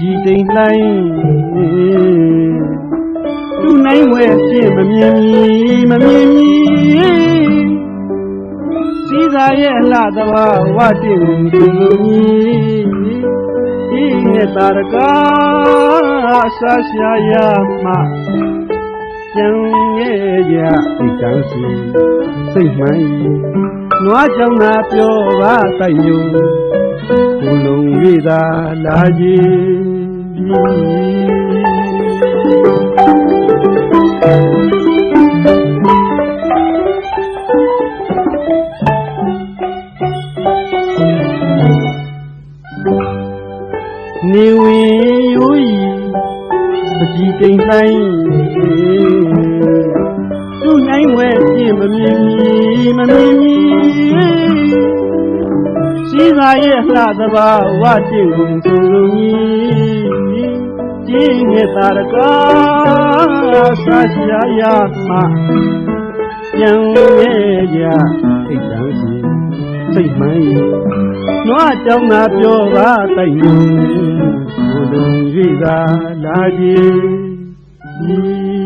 ကြီးတိမ်လှိုင်းသူနိုင်ဝဲဖြင့်မမြင်မီမမြင်မီစီသာရဲ့အလှသဘာဝတင့်သူလူကြီးဒီနဲ့တာရကာဆာရှာရမှကျန်ရဲ့ကြဒီကံစီစိတ်မှန်နွားကြောင့်သာပြောပါတိုက်ညုံကိုယ်လုံးဝိ သာလာကြည်နေဝင်ရိုးဤပကြီးတိမ်တိုင်းသူ့နိုင်ဝဲပြင်းမမြင်မီမမြင် သာရဲ့လှသဘာဝတင့်ကိုသူလူကြီးကျင်းရဲ့တာရကာဆာရှာရမှပြန်ရဲ့ကြအိတ်တန်းစီစိတ်မှန်နွားကြောင့်သာပြောပါတိုက်ညုံကိုယ်လုံး၍သာလာကြည်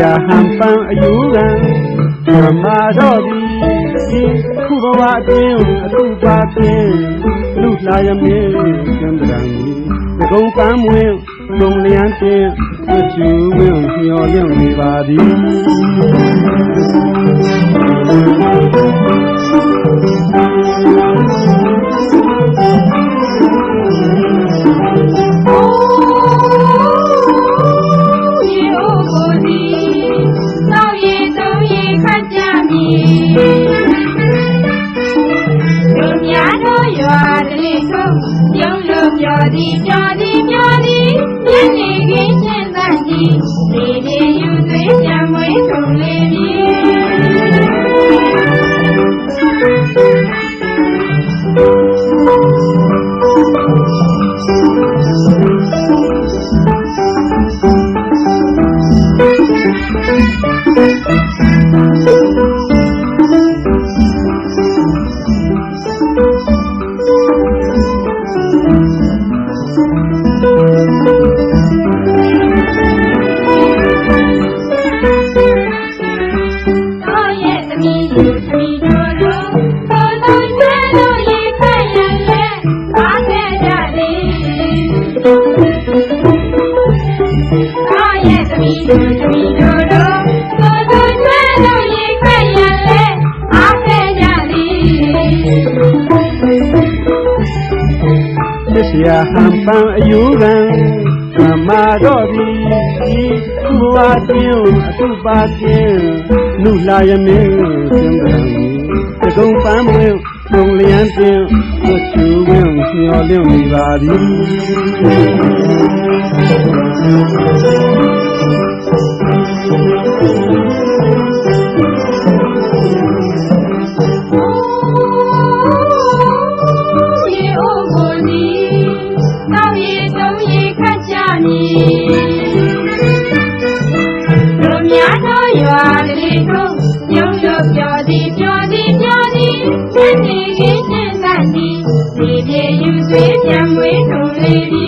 ยဟန်ပန်းအယူကံဓမ္မာတော်သည်ခုဘဝအတွင်းအထုပါဖြင့်လူလာရမင်းကျန်တရံဒီကုန်းပန်းမွင်လုံလျံတင်ဝချူဝင်းမျော်လင့်နေပါသည် ပြောသည်ပြောသည်ပြောသည်ညနေခင်းချင်းတန်ကြီးနေ ရာဟံပန်းအယူခံဓမ္မာတော့သည်ဤမူဝါတွင်အစုပါခြင်းနုလာယမင်းသင်္ကန်းတုံပန်းမွေုံလျံပင်သွချူဝင်မျောလျုံနေပါသည် bueno,